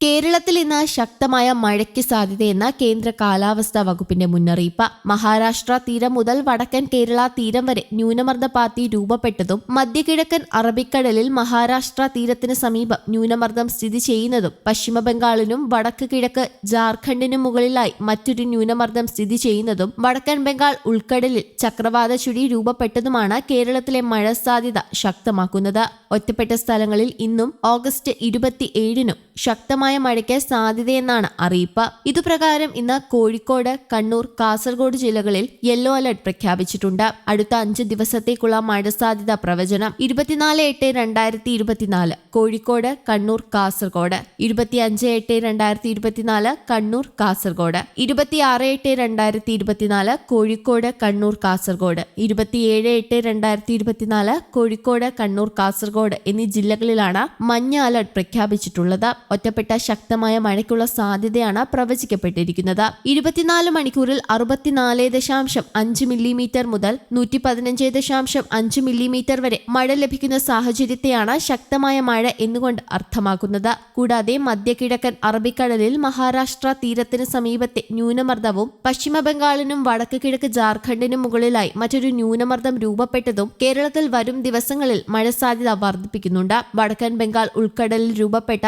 കേരളത്തിൽ ഇന്ന് ശക്തമായ മഴയ്ക്ക് സാധ്യതയെന്ന കേന്ദ്ര കാലാവസ്ഥാ വകുപ്പിന്റെ മുന്നറിയിപ്പ്. മഹാരാഷ്ട്ര തീരം മുതൽ വടക്കൻ കേരള തീരം വരെ ന്യൂനമർദ്ദപാത്തി രൂപപ്പെട്ടതും മധ്യകിഴക്കൻ അറബിക്കടലിൽ മഹാരാഷ്ട്ര തീരത്തിന് സമീപം ന്യൂനമർദ്ദം സ്ഥിതി ചെയ്യുന്നതും പശ്ചിമബംഗാളിനും വടക്ക് കിഴക്ക് ജാർഖണ്ഡിനും മുകളിലായി മറ്റൊരു ന്യൂനമർദ്ദം സ്ഥിതി ചെയ്യുന്നതും വടക്കൻ ബംഗാൾ ഉൾക്കടലിൽ ചക്രവാത ചുഴി രൂപപ്പെട്ടതുമാണ് കേരളത്തിലെ മഴ സാധ്യത ശക്തമാക്കുന്നത്. ഒറ്റപ്പെട്ട സ്ഥലങ്ങളിൽ ഇന്നും ഓഗസ്റ്റ് ഇരുപത്തി ഏഴിനും ശക്തമായ മഴയ്ക്ക് സാധ്യതയെന്നാണ് അറിയിപ്പ്. ഇതുപ്രകാരം ഇന്ന് കോഴിക്കോട് കണ്ണൂർ കാസർഗോഡ് ജില്ലകളിൽ യെല്ലോ അലർട്ട് പ്രഖ്യാപിച്ചിട്ടുണ്ട്. അടുത്ത അഞ്ച് ദിവസത്തേക്കുള്ള മഴ സാധ്യത പ്രവചനം. ഇരുപത്തിനാല് എട്ട് രണ്ടായിരത്തി ഇരുപത്തിനാല് കോഴിക്കോട് കണ്ണൂർ കാസർഗോഡ്. ഇരുപത്തിയഞ്ച് എട്ട് രണ്ടായിരത്തി ഇരുപത്തിനാല് കണ്ണൂർ കാസർഗോഡ്. ഇരുപത്തിയാറ് എട്ട് രണ്ടായിരത്തി ഇരുപത്തിനാല് കോഴിക്കോട് കണ്ണൂർ കാസർഗോഡ്. ഇരുപത്തിയേഴ് എട്ട് രണ്ടായിരത്തി ഇരുപത്തിനാല് കോഴിക്കോട് കണ്ണൂർ കാസർഗോഡ് എന്നീ ജില്ലകളിലാണ് മഞ്ഞ അലർട്ട് പ്രഖ്യാപിച്ചിട്ടുള്ളത്. ഒറ്റപ്പെട്ട ശക്തമായ മഴയ്ക്കുള്ള സാധ്യതയാണ് പ്രവചിക്കപ്പെട്ടിരിക്കുന്നത്. ഇരുപത്തിനാല് മണിക്കൂറിൽ അറുപത്തിനാല് ദശാംശം അഞ്ച് മില്ലിമീറ്റർ മുതൽ നൂറ്റി പതിനഞ്ച് ദശാംശം അഞ്ച് മില്ലിമീറ്റർ വരെ മഴ ലഭിക്കുന്ന സാഹചര്യത്തെയാണ് ശക്തമായ മഴ എന്നുകൊണ്ട് അർത്ഥമാക്കുന്നത്. കൂടാതെ മധ്യകിഴക്കൻ അറബിക്കടലിൽ മഹാരാഷ്ട്ര തീരത്തിന് സമീപത്തെ ന്യൂനമർദ്ദവും പശ്ചിമ ബംഗാളിനും വടക്ക് കിഴക്ക് ജാർഖണ്ഡിനും മുകളിലായി മറ്റൊരു ന്യൂനമർദ്ദം രൂപപ്പെട്ടതും കേരളത്തിൽ വരും ദിവസങ്ങളിൽ മഴ സാധ്യത വർദ്ധിപ്പിക്കുന്നുണ്ട്. വടക്കൻ ബംഗാൾ ഉൾക്കടലിൽ രൂപപ്പെട്ട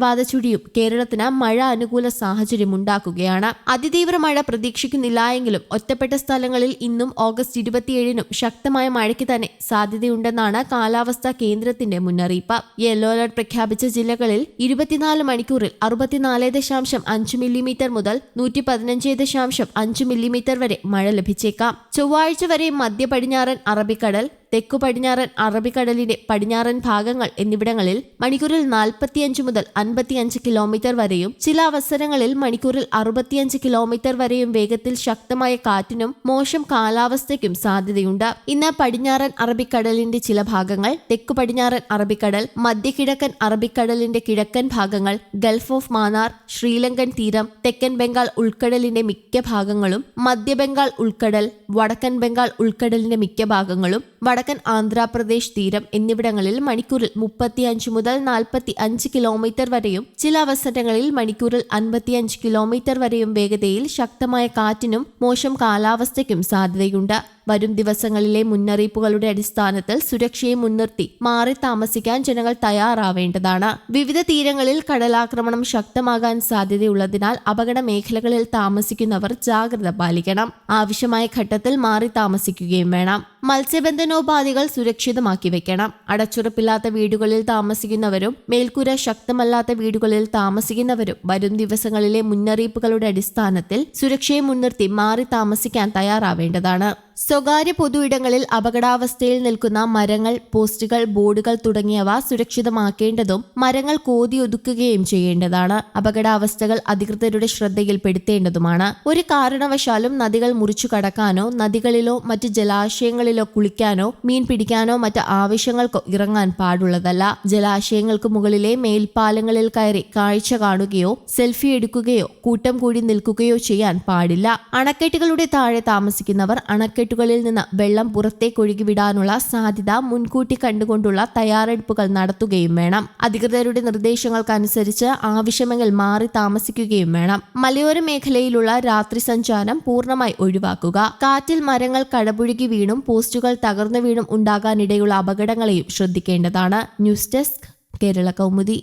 ചക്രവാത ചുഴിയും കേരളത്തിന് മഴ അനുകൂല സാഹചര്യം ഉണ്ടാക്കുകയാണ്. അതിതീവ്ര മഴ പ്രതീക്ഷിക്കുന്നില്ല എങ്കിലും ഒറ്റപ്പെട്ട സ്ഥലങ്ങളിൽ ഇന്നും ഓഗസ്റ്റ് ഇരുപത്തിയേഴിനും ശക്തമായ മഴയ്ക്ക് തന്നെ സാധ്യതയുണ്ടെന്നാണ് കാലാവസ്ഥാ കേന്ദ്രത്തിന്റെ മുന്നറിയിപ്പ്. യെല്ലോ അലർട്ട് പ്രഖ്യാപിച്ച ജില്ലകളിൽ ഇരുപത്തിനാല് മണിക്കൂറിൽ അറുപത്തിനാല് ദശാംശം അഞ്ച് മില്ലിമീറ്റർ മുതൽ നൂറ്റി പതിനഞ്ച് ദശാംശം അഞ്ച് മില്ലിമീറ്റർ വരെ മഴ ലഭിച്ചേക്കാം. ചൊവ്വാഴ്ച വരെ മധ്യ പടിഞ്ഞാറൻ അറബിക്കടൽ തെക്കു പടിഞ്ഞാറൻ അറബിക്കടലിന്റെ പടിഞ്ഞാറൻ ഭാഗങ്ങൾ എന്നിവിടങ്ങളിൽ മണിക്കൂറിൽ നാൽപ്പത്തിയഞ്ച് മുതൽ അൻപത്തിയഞ്ച് കിലോമീറ്റർ വരെയും ചില അവസരങ്ങളിൽ മണിക്കൂറിൽ അറുപത്തിയഞ്ച് കിലോമീറ്റർ വരെയും വേഗത്തിൽ ശക്തമായ കാറ്റിനും മോശം കാലാവസ്ഥയ്ക്കും സാധ്യതയുണ്ട്. ഇന്ന് പടിഞ്ഞാറൻ അറബിക്കടലിന്റെ ചില ഭാഗങ്ങൾ തെക്കു പടിഞ്ഞാറൻ അറബിക്കടൽ മധ്യകിഴക്കൻ അറബിക്കടലിന്റെ കിഴക്കൻ ഭാഗങ്ങൾ ഗൾഫ് ഓഫ് മാനാർ ശ്രീലങ്കൻ തീരം തെക്കൻ ബംഗാൾ ഉൾക്കടലിന്റെ മിക്ക ഭാഗങ്ങളും മധ്യ ബംഗാൾ ഉൾക്കടൽ വടക്കൻ ബംഗാൾ ഉൾക്കടലിന്റെ മിക്ക ഭാഗങ്ങളും വടക്കൻ ആന്ധ്രാപ്രദേശ് തീരം എന്നിവിടങ്ങളിൽ മണിക്കൂറിൽ മുപ്പത്തിയഞ്ച് മുതൽ നാൽപ്പത്തി അഞ്ച് കിലോമീറ്റർ വരെയും ചില അവസരങ്ങളിൽ മണിക്കൂറിൽ അൻപത്തിയഞ്ച് കിലോമീറ്റർ വരെയും വേഗതയിൽ ശക്തമായ കാറ്റിനും മോശം കാലാവസ്ഥയ്ക്കും സാധ്യതയുണ്ട്. വരും ദിവസങ്ങളിലെ മുന്നറിയിപ്പുകളുടെ അടിസ്ഥാനത്തിൽ സുരക്ഷയെ മുൻനിർത്തി മാറി താമസിക്കാൻ ജനങ്ങൾ തയ്യാറാവേണ്ടതാണ്. വിവിധ തീരങ്ങളിൽ കടലാക്രമണം ശക്തമാകാൻ സാധ്യതയുള്ളതിനാൽ അപകട മേഖലകളിൽ താമസിക്കുന്നവർ ജാഗ്രത പാലിക്കണം. ആവശ്യമായ ഘട്ടത്തിൽ മാറി താമസിക്കുകയും വേണം. മത്സ്യബന്ധനോപാധികൾ സുരക്ഷിതമാക്കി വെക്കണം. അടച്ചുറപ്പില്ലാത്ത വീടുകളിൽ താമസിക്കുന്നവരും മേൽക്കൂര ശക്തമല്ലാത്ത വീടുകളിൽ താമസിക്കുന്നവരും വരും ദിവസങ്ങളിലെ മുന്നറിയിപ്പുകളുടെ അടിസ്ഥാനത്തിൽ സുരക്ഷയെ മുൻനിർത്തി മാറി താമസിക്കാൻ തയ്യാറാവേണ്ടതാണ്. സ്വകാര്യ പൊതുയിടങ്ങളിൽ അപകടാവസ്ഥയിൽ നിൽക്കുന്ന മരങ്ങൾ പോസ്റ്റുകൾ ബോർഡുകൾ തുടങ്ങിയവ സുരക്ഷിതമാക്കേണ്ടതും മരങ്ങൾ കോതിയൊതുക്കുകയും ചെയ്യേണ്ടതാണ്. അപകടാവസ്ഥകൾ അധികൃതരുടെ ശ്രദ്ധയിൽപ്പെടുത്തേണ്ടതുമാണ്. ഒരു കാരണവശാലും നദികൾ മുറിച്ചു കടക്കാനോ നദികളിലോ മറ്റ് ജലാശയങ്ങളിലോ കുളിക്കാനോ മീൻ പിടിക്കാനോ മറ്റ് ആവശ്യങ്ങൾക്കോ ഇറങ്ങാൻ പാടുള്ളതല്ല. ജലാശയങ്ങൾക്ക് മുകളിലെ മേൽപ്പാലങ്ങളിൽ കയറി കാഴ്ച കാണുകയോ സെൽഫി എടുക്കുകയോ കൂട്ടം കൂടി നിൽക്കുകയോ ചെയ്യാൻ പാടില്ല. അണക്കെട്ടുകളുടെ താഴെ താമസിക്കുന്നവർ അണക്കെട്ട് അണക്കെട്ടുകളിൽ നിന്ന് വെള്ളം പുറത്തേക്ക് ഒഴുകിവിടാനുള്ള സാധ്യത മുൻകൂട്ടി കണ്ടുകൊണ്ടുള്ള തയ്യാറെടുപ്പുകൾ നടത്തുകയും വേണം. അധികൃതരുടെ നിർദ്ദേശങ്ങൾക്കനുസരിച്ച് ആവശ്യമെങ്കിൽ മാറി താമസിക്കുകയും വേണം. മലയോര മേഖലയിലുള്ള രാത്രി സഞ്ചാരം പൂർണമായി ഒഴിവാക്കുക. കാറ്റിൽ മരങ്ങൾ കടപുഴുകി വീണും പോസ്റ്റുകൾ തകർന്നു വീണും ഉണ്ടാകാനിടയുള്ള അപകടങ്ങളെയും ശ്രദ്ധിക്കേണ്ടതാണ്. News desk Kerala Kaumudi.